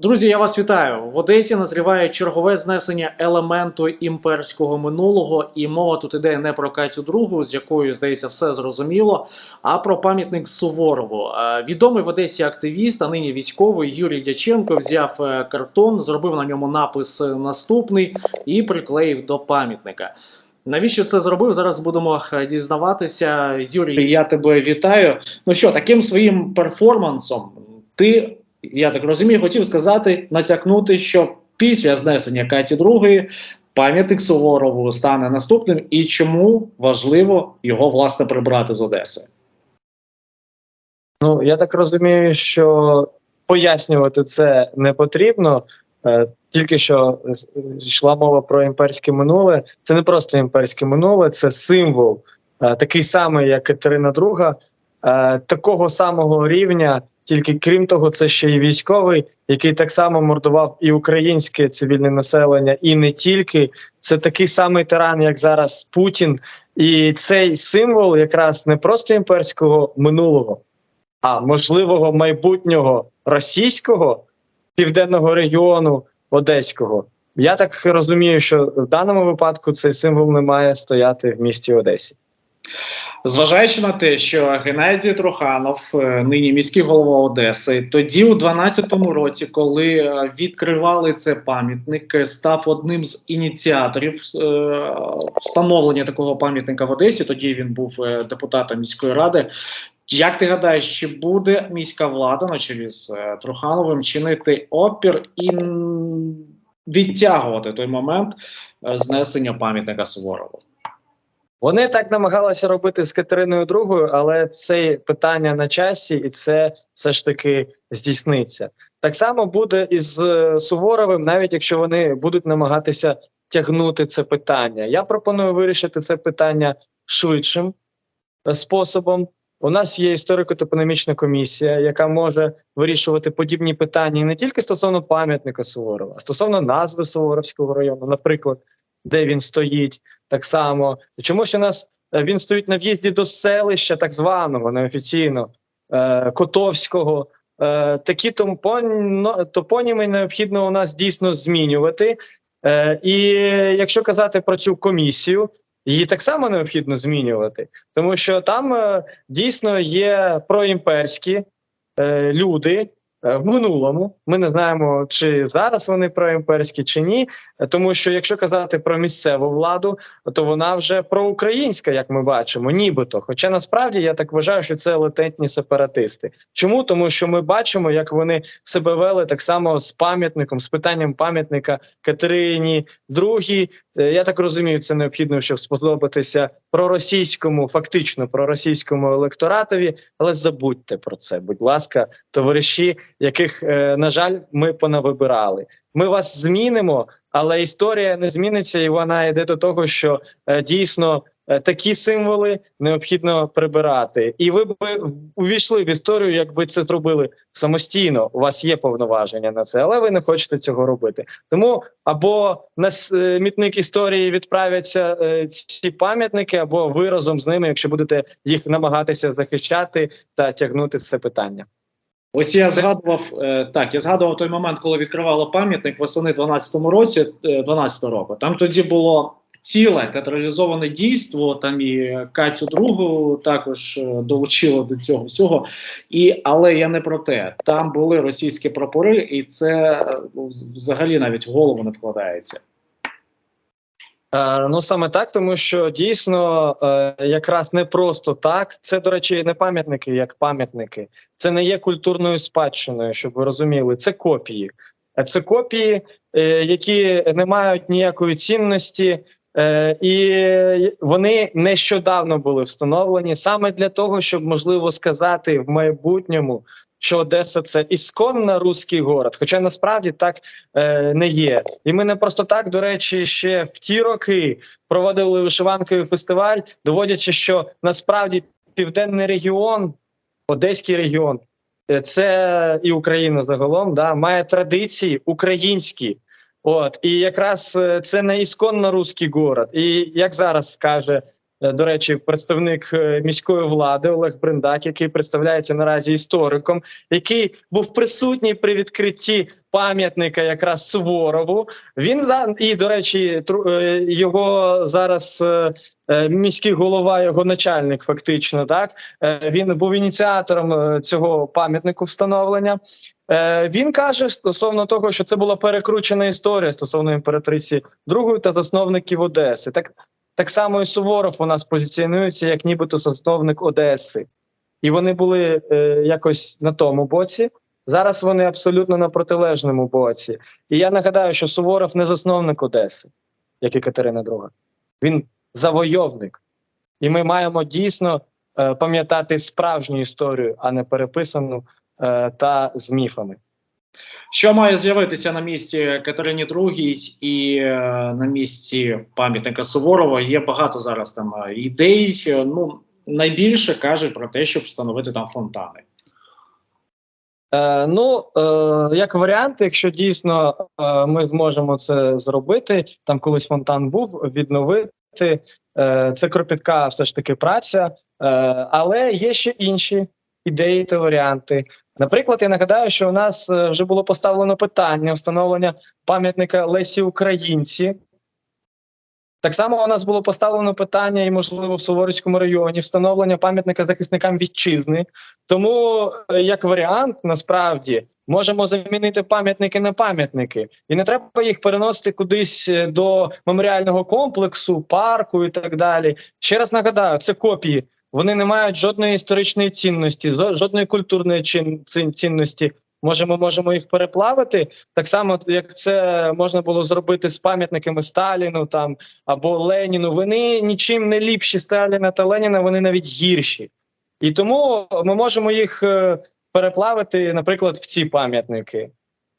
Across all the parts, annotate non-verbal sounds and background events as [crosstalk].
Друзі, я вас вітаю. В Одесі назріває чергове знесення елементу імперського минулого, і мова тут іде не про Катю Другу, з якою здається все зрозуміло, а про пам'ятник Суворову. Е, Відомий в Одесі активіст, а нині військовий Юрій Дяченко взяв е, картон, зробив на ньому напис наступний і приклеїв до пам'ятника. Навіщо це зробив? Зараз будемо е, дізнаватися. Юрій, я тебе вітаю. Ну що, таким своїм перформансом ти, я так розумію, хотів сказати, натякнути, що після знесення Каті II пам'ятник Суворову стане наступним, і чому важливо його власне прибрати з Одеси. Ну я так розумію, що пояснювати це не потрібно. Е, Тільки що йшла мова про імперське минуле. Це не просто імперське минуле, це символ, е, такий самий, як Катерина II, е, такого самого рівня. Тільки крім того, це ще й військовий, який так само мордував і українське цивільне населення, і не тільки. Це такий самий тиран, як зараз Путін. І цей символ якраз не просто імперського минулого, а можливого майбутнього російського південного регіону Одеського. Я так розумію, що в даному випадку цей символ не має стояти в місті Одесі. Зважаючи на те, що Геннадій Труханов, е, нині міський голова Одеси, тоді у 12-му році, коли е, відкривали це пам'ятник, е, став одним з ініціаторів встановлення такого пам'ятника в Одесі. Тоді він був депутатом міської ради. Як ти гадаєш, чи буде міська влада на чолі з Трухановим чинити опір і відтягувати той момент знесення пам'ятника Суворову? Вони так намагалися робити з Катериною II, але це питання на часі, і це все ж таки здійсниться. Так само буде і з е, Суворовим, навіть якщо вони будуть намагатися тягнути це питання. Я пропоную вирішити це питання швидшим е, способом. У нас є історико-топономічна комісія, яка може вирішувати подібні питання не тільки стосовно пам'ятника Суворова, а стосовно назви Суворовського району, наприклад, де він стоїть, так само. Чомусь у нас е, він стоїть на в'їзді до селища, так званого неофіційно е, Котовського. Е, такі топоніми необхідно у нас дійсно змінювати. І якщо казати про цю комісію, її так само необхідно змінювати, тому що там дійсно є проімперські люди. Е, В минулому ми не знаємо, чи зараз вони проімперські чи ні. Тому що якщо казати про місцеву владу, то вона вже проукраїнська, як ми бачимо, нібито. Хоча насправді я так вважаю, що це латентні сепаратисти. Чому? Тому що ми бачимо, як вони себе вели так само з пам'ятником, з питанням пам'ятника Катерині II. Е, Я так розумію, це необхідно, щоб сподобатися проросійському, фактично проросійському електоратові. Але забудьте про це, будь ласка, товариші, яких, е, на жаль, ми понавибирали. Ми вас змінимо, але історія не зміниться, і вона йде до того, що е, дійсно такі символи необхідно прибирати. І ви б увійшли в історію, якби це зробили самостійно. У вас є повноваження на це, але ви не хочете цього робити. Тому або на смітник історії відправляться е, ці пам'ятники, або ви разом з ними, якщо будете їх намагатися захищати та тягнути це питання. Ось я згадував е, так. Я згадував той момент, коли відкривало пам'ятник восени 12-му році, е, 12 року. Там тоді було ціле театралізоване дійство. Там і Катю Другу також е, долучило до цього всього. І але я не про те. Там були російські прапори, і це е, взагалі навіть в голову не вкладається. Е, ну саме так, тому що дійсно якраз не просто так. Це, до речі, не пам'ятники як пам'ятники. Це не є культурною спадщиною, щоб ви розуміли. Це копії. Це копії, які не мають ніякої цінності. Е, і вони нещодавно були встановлені саме для того, щоб можливо сказати в майбутньому, що Одеса це ісконно руський город. Хоча насправді так е, не є. І ми не просто так, до речі, ще в ті роки проводили вишиванковий фестиваль, доводячи, що насправді південний регіон, Одеський регіон, е, це і Україна загалом да, має традиції українські. От і якраз е, це не ісконно руський город. І як зараз каже до речі, представник е, міської влади Олег Бриндак, який представляється наразі істориком, який був присутній при відкритті пам'ятника якраз Суворову. Він і до речі, е, його зараз е, е, міський голова, його начальник, фактично, так Е, він був ініціатором е, цього пам'ятнику встановлення. Е, Він каже стосовно того, що це була перекручена історія стосовно імператриці другої та засновників Одеси. Так, так само і Суворов у нас позиціонується як нібито засновник Одеси, і вони були е, якось на тому боці. Зараз вони абсолютно на протилежному боці. І я нагадаю, що Суворов не засновник Одеси, як і Катерина II. Він завойовник. І ми маємо дійсно е, пам'ятати справжню історію, а не переписану е, та з міфами. Що має з'явитися на місці Катерині II і е, на місці пам'ятника Суворова? Є багато зараз там е, ідей. Е, Ну найбільше кажуть про те, щоб встановити там фонтани. Е, ну, е, як варіант, якщо дійсно е, ми зможемо це зробити, там колись фонтан був, відновити. Е, це кропітка, все ж таки праця, е, але є ще інші ідеї та варіанти. Наприклад, я нагадаю, що у нас е, вже було поставлено питання встановлення пам'ятника Лесі Українці. Так само у нас було поставлено питання, і можливо в Суворівському районі встановлення пам'ятника захисникам вітчизни. Тому, е, як варіант, насправді можемо замінити пам'ятники на пам'ятники, і не треба їх переносити кудись е, до меморіального комплексу, парку і так далі. Ще раз нагадаю, це копії. Вони не мають жодної історичної цінності, жодної культурної цінності. Може, ми можемо їх переплавити так само, як це можна було зробити з пам'ятниками Сталіну там або Леніну. Вони нічим не ліпші Сталіна та Леніна, вони навіть гірші. І тому ми можемо їх е, переплавити, наприклад, в ці пам'ятники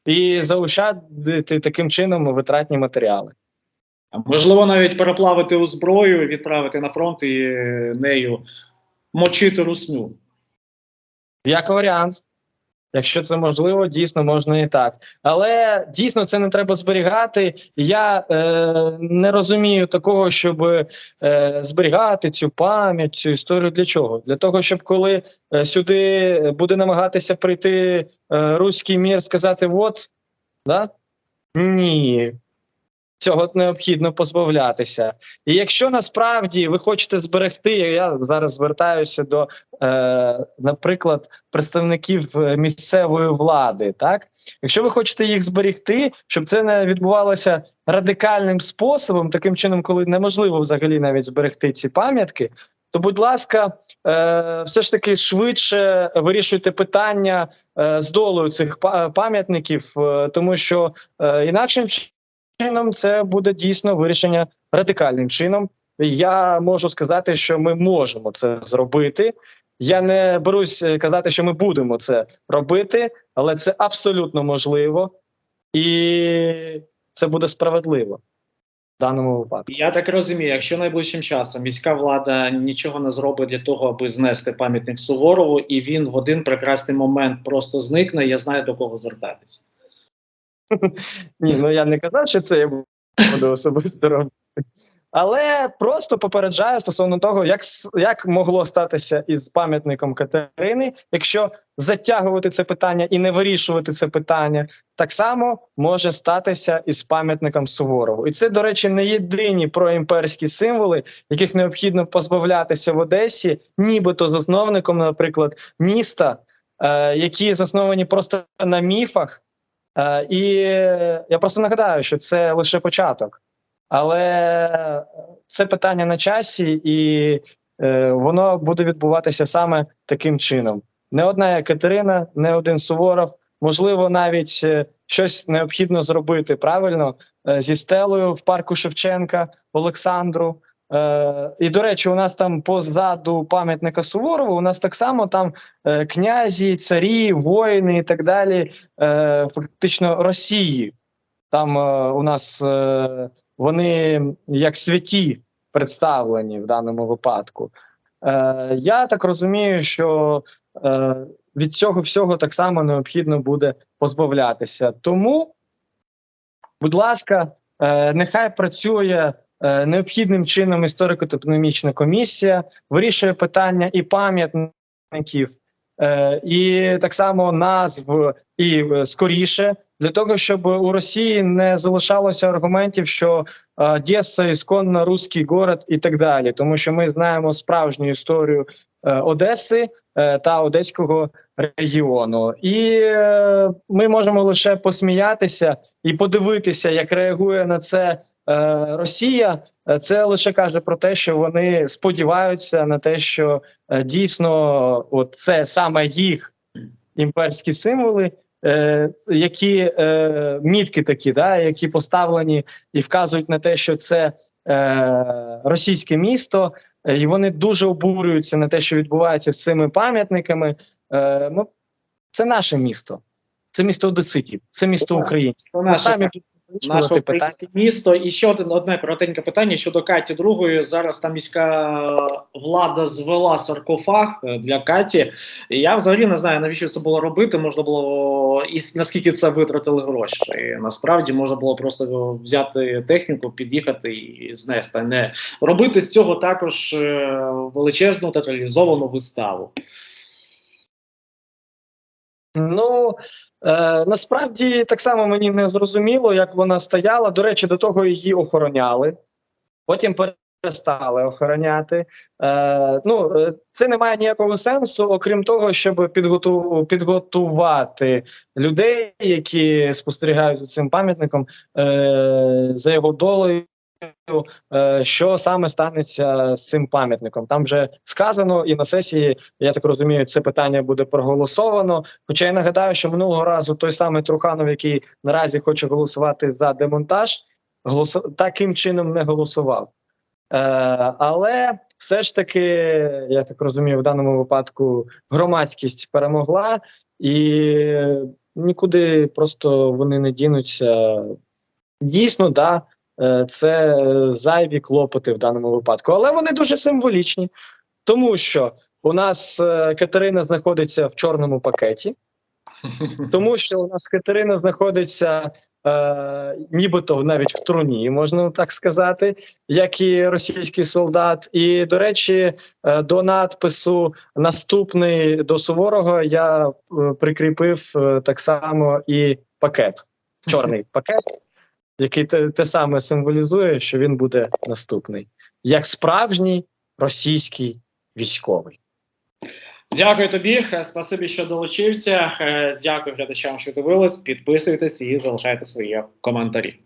і заощадити таким чином витратні матеріали. Можливо, навіть переплавити у зброю, відправити на фронт і е, нею мочити русню. Як варіант, якщо це можливо, дійсно можна і так. Але дійсно це не треба зберігати. Я е, не розумію такого, щоб е, зберігати цю пам'ять, цю історію для чого? Для того, щоб коли е, сюди буде намагатися прийти е, руський мір, сказати: от, да? ні. Цього необхідно позбавлятися. І якщо насправді ви хочете зберегти, я зараз звертаюся до, е, наприклад, представників е, місцевої влади, так якщо ви хочете їх зберегти, щоб це не відбувалося радикальним способом, таким чином, коли неможливо взагалі навіть зберегти ці пам'ятки, то будь ласка, е, все ж таки швидше вирішуйте питання е, з долою цих пам'ятників, тому що інакшим чином це буде дійсно вирішення радикальним чином. Я можу сказати, що ми можемо це зробити. Я не берусь е, казати, що ми будемо це робити, але це абсолютно можливо, і це буде справедливо даному випадку. Я так розумію, якщо найближчим часом міська влада нічого не зробить для того, аби знести пам'ятник Суворову, і він в один прекрасний момент просто зникне, я знаю до кого звертатися. [laughs] Ні, ну я не казав, що це я буду особисто робити. Але просто попереджаю стосовно того, як, як могло статися із пам'ятником Катерини, якщо затягувати це питання і не вирішувати це питання, так само може статися із пам'ятником Суворову. І це, до речі, не єдині проімперські символи, яких необхідно позбавлятися в Одесі, нібито засновником, наприклад, міста, е, які засновані просто на міфах. Е, і я просто нагадаю, що це лише початок, але це питання на часі, і е, воно буде відбуватися саме таким чином. Не одна Катерина, не один Суворов. Можливо, навіть е, щось необхідно зробити правильно зі стелею в парку Шевченка Олександру. Е, і до речі, у нас там позаду пам'ятника Суворову, у нас так само там е, князі, царі, воїни і так далі, е, фактично Росії. Там е, у нас е, вони як святі представлені в даному випадку. Е, я так розумію, що е, від цього всього так само необхідно буде позбавлятися. Тому, будь ласка, е, нехай працює необхідним чином історико-топономічна комісія вирішує питання і пам'ятників, е, і так само назв, і е, скоріше для того, щоб у Росії не залишалося аргументів, що е, Одеса ісконно русський город і так далі, тому що ми знаємо справжню історію е, Одеси е, та Одеського регіону, і е, ми можемо лише посміятися і подивитися, як реагує на це е, Росія. Е, Це лише каже про те, що вони сподіваються на те, що е, дійсно, от це саме їх імперські символи, е, які е, мітки такі, да, які поставлені і вказують на те, що це е, російське місто, е, і вони дуже обурюються на те, що відбувається з цими пам'ятниками. Е, ну, це наше місто, це місто одеситів, це місто українців. Це наше, наше українське місто. І ще один одне коротеньке питання щодо Каті Другої. Зараз там міська влада звела саркофаг е, для Каті. Я взагалі не знаю, навіщо це було робити. Можна було і наскільки це витратили гроші. І насправді можна було просто взяти техніку, під'їхати і знести. Не робити з цього також е, величезну театралізовану виставу. Ну е, насправді так само мені не зрозуміло, як вона стояла. До речі, до того її охороняли, потім перестали охороняти. Е, ну е, це не має ніякого сенсу, окрім того, щоб підготу, підготувати людей, які спостерігають за цим пам'ятником, е, за його долею. Е, Що саме станеться з цим пам'ятником? Там вже сказано, і на сесії, я так розумію, це питання буде проголосовано. Хоча я нагадаю, що минулого разу той самий Труханов, який наразі хоче голосувати за демонтаж, голосу... таким чином не голосував. Е, але все ж таки, я так розумію, в даному випадку громадськість перемогла, і нікуди просто вони не дінуться. Дійсно, да, це зайві клопоти в даному випадку, але вони дуже символічні, тому що у нас е, Катерина знаходиться в чорному пакеті, тому що у нас Катерина знаходиться е, нібито навіть в труні, можна так сказати, як і російський солдат. І до речі, е, до надпису наступний до Суворого я е, прикріпив е, так само і пакет, чорний пакет, який те, те саме символізує, що він буде наступний, як справжній російський військовий. Дякую тобі, е, спасибі, що долучився. Е, Дякую глядачам, що дивились. Підписуйтесь і залишайте свої коментарі.